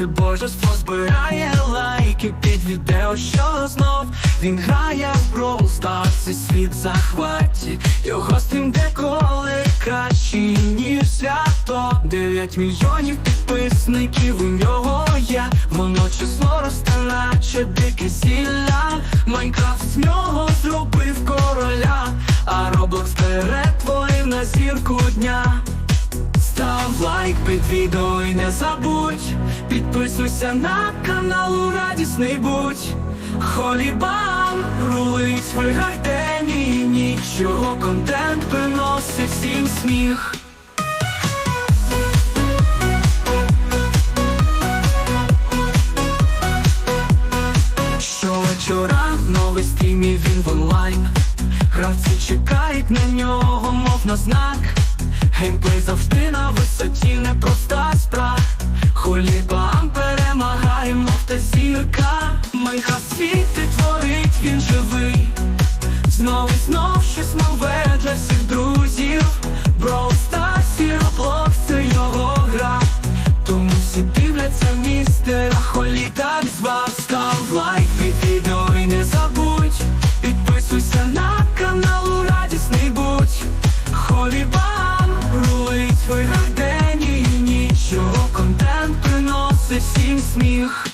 наче божество збирає лайки під відео, що знов він грає в Brawl Stars, цей світ захваті. Його стрім деколи кращий, ніж свято. 9 мільйонів підписників у нього є. Воно число росте, наче дике зілля. Майнкрафт з нього зробив короля, а Роблокс перетворив на зірку дня. Лайк під відео і не забудь. Підписуйся на канал у радісний будь. Холібам рулить в іграх день ніч контент приносить всім сміх? Щовечора новий стрім і він в онлайн. Гравці чекають на нього, мов на знак. Геймплей завжди на висоті, зірка Майнкрафт творить, він живий. Знов і знов щось нове для всіх друзів. Brawl Stars це його гра. Тому всі дивляться містера Холі так звав Став лайк під відео і не забудь. Підписуйся на канал радісний будь. Холібан рулить в день і ніч. Його контент приносить всім сміх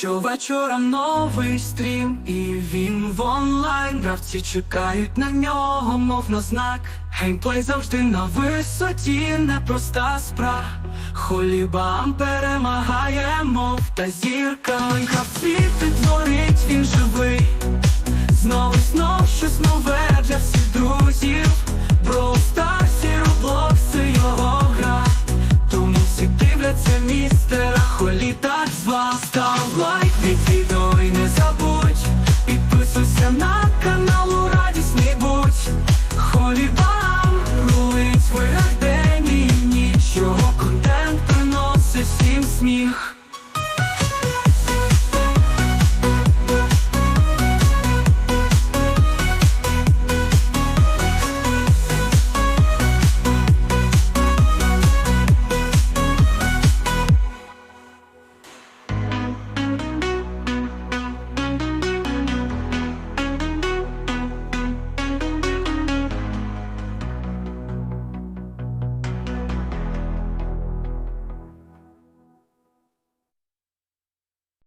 Що вечора новий стрім, і він в онлайн гравці чекають на нього, мов на знак. Геймплей завжди на висоті, непроста спра. Холібам перемагає, мов та зірка. Гравці творить, він живий. Знову знов щось нове для всіх друзів. Про старсі роблокси його гра. Тому всі дивляться містера, холі так зваста. сміх.